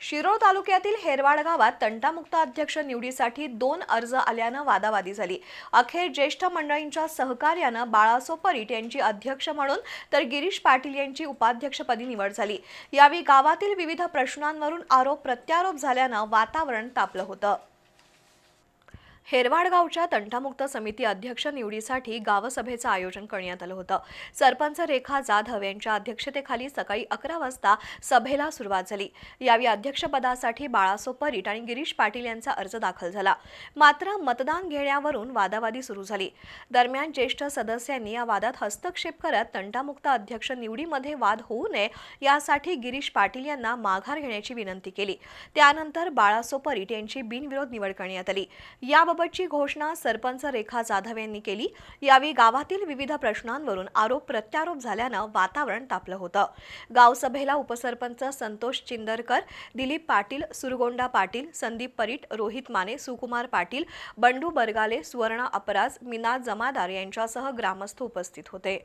शिरोळ तालुक्यातील हेरवाड गावात तंटामुक्त अध्यक्ष निवडीसाठी दोन अर्ज आल्यानं वादावादी झाली. अखेर ज्येष्ठ मंडळींच्या सहकार्यानं बाळासो परीट यांची अध्यक्ष म्हणून तर गिरीश पाटील यांची उपाध्यक्षपदी निवड झाली. यावेळी गावातील विविध प्रश्नांवरून आरोप प्रत्यारोप झाल्यानं वातावरण तापलं होतं. हेरवाडगावच्या तंटामुक्त समिती अध्यक्ष निवडीसाठी गावसभेचं आयोजन करण्यात आलं होतं. सरपंच रेखा जाधव यांच्या अध्यक्षतेखाली सकाळी अकरा वाजता सभेला सुरुवात झाली. यावेळी अध्यक्षपदासाठी बाळासो परीट आणि गिरीश पाटील यांचा अर्ज दाखल झाला. मात्र मतदान घेण्यावरून वादावादी सुरू झाली. दरम्यान ज्येष्ठ सदस्यांनी या वादात हस्तक्षेप करत तंटामुक्त अध्यक्ष निवडीमध्ये वाद होऊ नये यासाठी गिरीश पाटील यांना माघार घेण्याची विनंती केली. त्यानंतर बाळासो परीट यांची बिनविरोध निवड करण्यात आली. याबाबतची घोषणा सरपंच रेखा जाधव यांनी केली. यावेळी गावातील विविध प्रश्नांवरून आरोप प्रत्यारोप झाल्यानं वातावरण तापलं होतं. गावसभेला उपसरपंच संतोष चिंदरकर दिलीप पाटील सुरगोंडा पाटील संदीप परीट रोहित माने सुकुमार पाटील बंडू बरगाले सुवर्णा अपराज मीना जमादार यांच्यासह ग्रामस्थ उपस्थित होते.